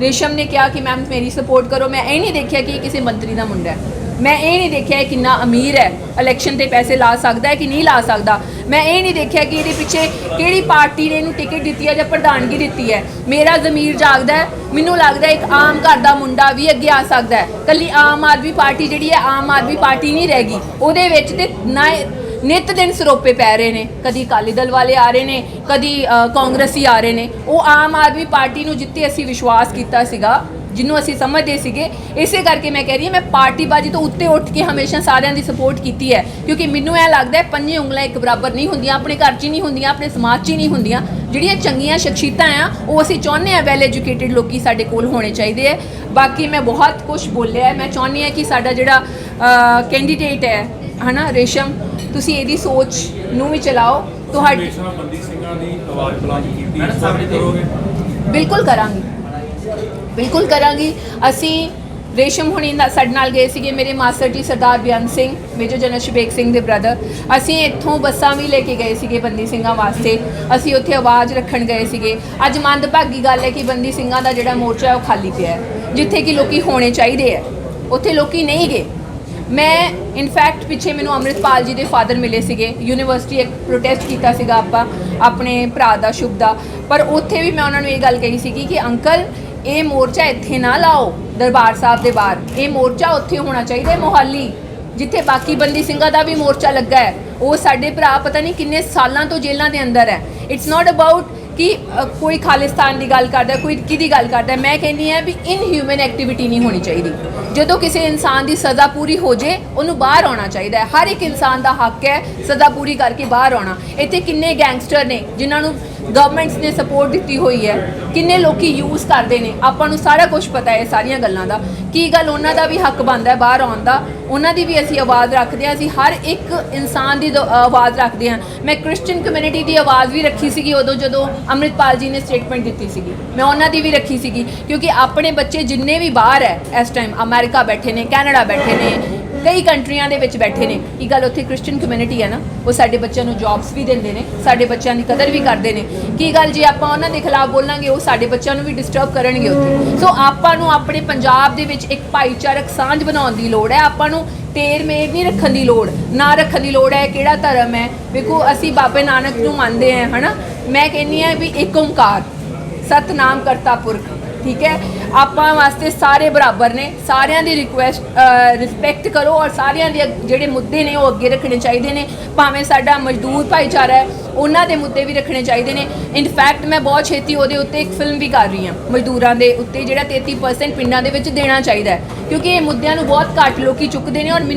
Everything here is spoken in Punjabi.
ਰੇਸ਼ਮ ਨੇ ਕਿਹਾ ਕਿ ਮੈਮ ਮੇਰੀ ਸਪੋਰਟ ਕਰੋ। ਮੈਂ ਇਹ ਨਹੀਂ ਦੇਖਿਆ ਕਿ ਇਹ ਕਿਸੇ ਮੰਤਰੀ ਦਾ ਮੁੰਡਾ ਹੈ। ਮੈਂ ਇਹ ਨਹੀਂ ਦੇਖਿਆ ਕਿੰਨਾ ਅਮੀਰ ਹੈ। ਇਲੈਕਸ਼ਨ ਤੇ ਪੈਸੇ ਲਾ ਸਕਦਾ ਹੈ ਕਿ ਨਹੀਂ ਲਾ ਸਕਦਾ। ਮੈਂ ਇਹ ਨਹੀਂ ਦੇਖਿਆ ਕਿ ਇਹਦੇ ਪਿੱਛੇ ਕਿਹੜੀ ਪਾਰਟੀ ਨੇ ਇਹਨੂੰ ਟਿਕਟ ਦਿੱਤੀ ਹੈ ਜਾਂ ਪ੍ਰਧਾਨਗੀ ਦਿੱਤੀ ਹੈ। ਮੇਰਾ ਜ਼ਮੀਰ ਜਾਗਦਾ ਹੈ। ਮੈਨੂੰ ਲੱਗਦਾ ਇੱਕ ਆਮ ਘਰ ਦਾ ਮੁੰਡਾ ਵੀ ਅੱਗੇ ਆ ਸਕਦਾ ਹੈ। ਕੱਲੀ ਆਮ ਆਦਮੀ ਪਾਰਟੀ ਜਿਹੜੀ ਹੈ, ਆਮ ਆਦਮੀ ਪਾਰਟੀ ਨਹੀਂ ਰਹਿ ਗਈ। ਉਹਦੇ ਵਿੱਚ ਤੇ ਨਾ ਨਿਤ ਦਿਨ ਸਰੋਪੇ ਪੈ ਰਹੇ ਨੇ। ਕਦੀ ਅਕਾਲੀ ਦਲ ਵਾਲੇ ਆ ਰਹੇ ਨੇ, ਕਦੀ ਕਾਂਗਰਸੀ ਆ ਰਹੇ ਨੇ। ਉਹ ਆਮ ਆਦਮੀ ਪਾਰਟੀ ਨੂੰ ਜਿੱਤੇ ਅਸੀਂ ਵਿਸ਼ਵਾਸ ਕੀਤਾ ਸੀਗਾ, ਜਿਹਨੂੰ ਅਸੀਂ ਸਮਝਦੇ ਸੀਗੇ। ਇਸੇ ਕਰਕੇ ਮੈਂ ਕਹਿ ਰਹੀ ਹਾਂ, ਮੈਂ ਪਾਰਟੀਬਾਜ਼ੀ ਤੋਂ ਉੱਤੇ ਉੱਠ ਕੇ ਹਮੇਸ਼ਾ ਸਾਰਿਆਂ ਦੀ ਸਪੋਰਟ ਕੀਤੀ ਹੈ। ਕਿਉਂਕਿ ਮੈਨੂੰ ਇਹ ਲੱਗਦਾ ਹੈ, ਪੰਜੇ ਉਂਗਲਾਂ ਇੱਕ ਬਰਾਬਰ ਨਹੀਂ ਹੁੰਦੀਆਂ, ਆਪਣੇ ਘਰ 'ਚ ਹੀ ਨਹੀਂ ਹੁੰਦੀਆਂ, ਆਪਣੇ ਸਮਾਜ 'ਚ ਹੀ ਨਹੀਂ ਹੁੰਦੀਆਂ। ਜਿਹੜੀਆਂ ਚੰਗੀਆਂ ਸ਼ਖਸੀਅਤਾਂ ਆ, ਉਹ ਅਸੀਂ ਚਾਹੁੰਦੇ ਆ ਵੈਲ ਐਜੂਕੇਟਿਡ ਲੋਕੀ ਸਾਡੇ ਕੋਲ ਹੋਣੇ ਚਾਹੀਦੇ ਹੈ। ਬਾਕੀ ਮੈਂ ਬਹੁਤ ਕੁਝ ਬੋਲਿਆ ਮੈਂ ਚਾਹੁੰਦੀ ਹਾਂ ਕਿ ਸਾਡਾ ਜਿਹੜਾ ਕੈਂਡੀਡੇਟ ਹੈ ਹਨਾ ਰੇਸ਼ਮ ਤੁਸੀਂ ਇਹਦੀ ਸੋਚ ਨੂੰ ਵੀ ਚਲਾਓ। ਤੁਹਾਡੀ ਹਮੇਸ਼ਾ ਬੰਦੀ ਸਿੰਘਾਂ ਦੀ ਆਵਾਜ਼ ਬੁਲੰਦ ਕੀਤੀ ਇਸ ਵਾਰ ਕਰੋਗੇ? ਬਿਲਕੁਲ ਕਰਾਂਗੀ। ਬਿਲਕੁਲ ਕਰਾਂਗੀ। ਅਸੀਂ ਰੇਸ਼ਮ ਹੁਣੀ ਨਾਲ ਸਾਡੇ ਨਾਲ ਗਏ ਸੀਗੇ ਮੇਰੇ master ji Sardar Bian Singh major general Shabeg Singh ਦੇ ਬ੍ਰਦਰ ਅਸੀਂ ਇੱਥੋਂ ਬੱਸਾਂ ਵੀ ਲੈ ਕੇ ਗਏ ਸੀਗੇ ਬੰਦੀ ਸਿੰਘਾਂ ਵਾਸਤੇ। ਅਸੀਂ ਉੱਥੇ ਆਵਾਜ਼ ਰੱਖਣ ਗਏ ਸੀਗੇ। ਅੱਜ ਮੰਦਭਾਗੀ ਗੱਲ ਹੈ ਕਿ ਬੰਦੀ ਸਿੰਘਾਂ ਦਾ ਜਿਹੜਾ ਮੋਰਚਾ ਹੈ ਉਹ ਖਾਲੀ ਪਿਆ ਹੈ ਜਿੱਥੇ ਕਿ ਲੋਕੀ ਹੋਣੇ ਚਾਹੀਦੇ ਹੈ। ਉੱਥੇ ਲੋਕੀ ਨਹੀਂ ਗਏ। ਮੈਂ ਇਨਫੈਕਟ ਪਿੱਛੇ ਮੈਨੂੰ ਅੰਮ੍ਰਿਤਪਾਲ ਜੀ ਦੇ ਫਾਦਰ ਮਿਲੇ ਸੀਗੇ। ਯੂਨੀਵਰਸਿਟੀ ਇੱਕ ਪ੍ਰੋਟੈਸਟ ਕੀਤਾ ਸੀਗਾ ਆਪਾਂ, ਆਪਣੇ ਭਰਾ ਦਾ, ਸ਼ੁਭ ਦਾ। ਪਰ ਉੱਥੇ ਵੀ ਮੈਂ ਉਹਨਾਂ ਨੂੰ ਇਹ ਗੱਲ ਕਹੀ ਸੀਗੀ ਕਿ ਅੰਕਲ, ਇਹ ਮੋਰਚਾ ਇੱਥੇ ਨਾ ਲਾਓ, ਦਰਬਾਰ ਸਾਹਿਬ ਦੇ ਬਾਹਰ। ਇਹ ਮੋਰਚਾ ਉੱਥੇ ਹੋਣਾ ਚਾਹੀਦਾ ਹੈ, ਮੋਹਾਲੀ, ਜਿੱਥੇ ਬਾਕੀ ਬੰਦੀ ਸਿੰਘਾਂ ਦਾ ਵੀ ਮੋਰਚਾ ਲੱਗਾ ਹੈ। ਉਹ ਸਾਡੇ ਭਰਾ ਪਤਾ ਨਹੀਂ ਕਿੰਨੇ ਸਾਲਾਂ ਤੋਂ ਜੇਲ੍ਹਾਂ ਦੇ ਅੰਦਰ ਹੈ। ਇਟਸ ਨਾਟ ਅਬਾਊਟ ਕਿ ਕੋਈ ਖਾਲਿਸਤਾਨ ਦੀ ਗੱਲ ਕਰਦਾ, ਕੋਈ ਕਿਹਦੀ ਗੱਲ ਕਰਦਾ, ਮੈਂ ਕਹਿੰਦੀ ਆ ਵੀ ਇਨਹਿਊਮਨ ਐਕਟੀਵਿਟੀ ਨਹੀਂ ਹੋਣੀ ਚਾਹੀਦੀ। ਜਦੋਂ ਕਿਸੇ ਇਨਸਾਨ ਦੀ ਸਜ਼ਾ ਪੂਰੀ ਹੋ ਜੇ, ਉਹਨੂੰ ਬਾਹਰ ਆਉਣਾ ਚਾਹੀਦਾ ਹੈ। ਹਰ ਇੱਕ ਇਨਸਾਨ ਦਾ ਹੱਕ ਹੈ ਸਜ਼ਾ ਪੂਰੀ ਕਰਕੇ ਬਾਹਰ ਆਉਣਾ। ਇੱਥੇ ਕਿੰਨੇ ਗੈਂਗਸਟਰ ਨੇ, ਜਿਨ੍ਹਾਂ ਨੂੰ ਗਵਰਨਮੈਂਟਸ ਨੇ ਸਪੋਰਟ ਦਿੱਤੀ ਹੋਈ ਹੈ। ਕਿੰਨੇ ਲੋਕੀ ਯੂਜ਼ ਕਰਦੇ ਨੇ? ਆਪਾਂ ਨੂੰ ਸਾਰਾ ਕੁਝ ਪਤਾ ਹੈ ਸਾਰੀਆਂ ਗੱਲਾਂ ਦਾ। ਕੀ ਗੱਲ ਉਹਨਾਂ ਦਾ ਵੀ ਹੱਕ ਬਣਦਾ ਹੈ ਬਾਹਰ ਆਉਣ ਦਾ? ਉਹਨਾਂ ਦੀ ਵੀ ਅਸੀਂ ਆਵਾਜ਼ ਰੱਖਦੇ ਹਾਂ। ਅਸੀਂ ਹਰ ਇੱਕ ਇਨਸਾਨ ਦੀ ਦ- ਆਵਾਜ਼ ਰੱਖਦੇ ਹਾਂ। ਮੈਂ ਕ੍ਰਿਸਚੀਅਨ ਕਮਿਊਨਿਟੀ ਦੀ ਆਵਾਜ਼ ਵੀ ਰੱਖੀ ਸੀਗੀ ਉਦੋਂ, ਜਦੋਂ ਅੰਮ੍ਰਿਤਪਾਲ ਜੀ ਨੇ ਸਟੇਟਮੈਂਟ ਦਿੱਤੀ ਸੀਗੀ। ਮੈਂ ਉਹਨਾਂ ਦੀ ਵੀ ਰੱਖੀ ਸੀਗੀ। ਕਿਉਂਕਿ ਆਪਣੇ ਬੱਚੇ ਜਿੰਨੇ ਵੀ ਬਾਹਰ ਹੈ ਇਸ ਟਾਈਮ ਅਮਰੀਕਾ ਬੈਠੇ ਨੇ, ਕੈਨੇਡਾ ਬੈਠੇ ਨੇ ਕਈ ਕੰਟਰੀਆਂ ਦੇ ਵਿੱਚ ਬੈਠੇ ਨੇ। ਕੀ ਗੱਲ ਉੱਥੇ ਕ੍ਰਿਸਚੀਅਨ ਕਮਿਊਨਿਟੀ ਹੈ ਨਾ, ਉਹ ਸਾਡੇ ਬੱਚਿਆਂ ਨੂੰ ਜੌਬਸ ਵੀ ਦਿੰਦੇ ਨੇ, ਸਾਡੇ ਬੱਚਿਆਂ ਦੀ ਕਦਰ ਵੀ ਕਰਦੇ ਨੇ। ਕੀ ਗੱਲ ਜੇ ਆਪਾਂ ਉਹਨਾਂ ਦੇ ਖਿਲਾਫ ਬੋਲਾਂਗੇ, ਉਹ ਸਾਡੇ ਬੱਚਿਆਂ ਨੂੰ ਵੀ ਡਿਸਟਰਬ ਕਰਨਗੇ ਉੱਥੇ। ਸੋ ਆਪਾਂ ਨੂੰ ਆਪਣੇ ਪੰਜਾਬ ਦੇ ਵਿੱਚ ਇੱਕ ਭਾਈਚਾਰਕ ਸਾਂਝ ਬਣਾਉਣ ਦੀ ਲੋੜ ਹੈ, ਆਪਾਂ ਨੂੰ ਤੇਰ ਮੇਰ ਨਹੀਂ ਰੱਖਣ ਦੀ ਲੋੜ। ਨਾ ਰੱਖਣ ਦੀ ਲੋੜ ਹੈ ਕਿਹੜਾ ਧਰਮ ਹੈ? ਵੇਖੋ, ਅਸੀਂ ਬਾਬੇ ਨਾਨਕ ਨੂੰ ਮੰਨਦੇ ਹਾਂ, ਹਨਾ? ਮੈਂ ਕਹਿੰਨੀ ਆ ਵੀ ਇੱਕ ਓੰਕਾਰ ਸਤਨਾਮ ਕਰਤਾ ਪੁਰਖ। ਠੀਕ ਹੈ? ਆਪਾਂ ਵਾਸਤੇ ਸਾਰੇ ਬਰਾਬਰ ਨੇ। ਸਾਰਿਆਂ ਦੀ ਰਿਕੁਐਸਟ ਰਿਸਪੈਕਟ ਕਰੋ ਔਰ ਸਾਰਿਆਂ ਦੇ ਅੱਗ- ਜਿਹੜੇ ਮੁੱਦੇ ਨੇ ਉਹ ਅੱਗੇ ਰੱਖਣੇ ਚਾਹੀਦੇ ਨੇ। ਭਾਵੇਂ ਸਾਡਾ ਮਜ਼ਦੂਰ ਭਾਈਚਾਰਾ ਹੈ, ਉਹਨਾਂ ਦੇ ਮੁੱਦੇ ਵੀ ਰੱਖਣੇ ਚਾਹੀਦੇ ਨੇ। ਇਨਫੈਕਟ ਮੈਂ ਬਹੁਤ ਛੇਤੀ ਉਹਦੇ ਉੱਤੇ ਇੱਕ ਫਿਲਮ ਵੀ ਕਰ ਰਹੀ ਹਾਂ, ਮਜ਼ਦੂਰਾਂ ਦੇ ਉੱਤੇ ਜਿਹੜਾ 33% ਪਿੰਡਾਂ ਦੇ ਵਿੱਚ ਦੇਣਾ ਚਾਹੀਦਾ ਹੈ। ਕਿਉਂਕਿ ਇਹ ਮੁੱਦਿਆਂ ਨੂੰ ਬਹੁਤ ਘੱਟ ਲੋਕੀ ਚੁੱਕਦੇ ਨੇ ਔਰ ਮੈਨੂੰ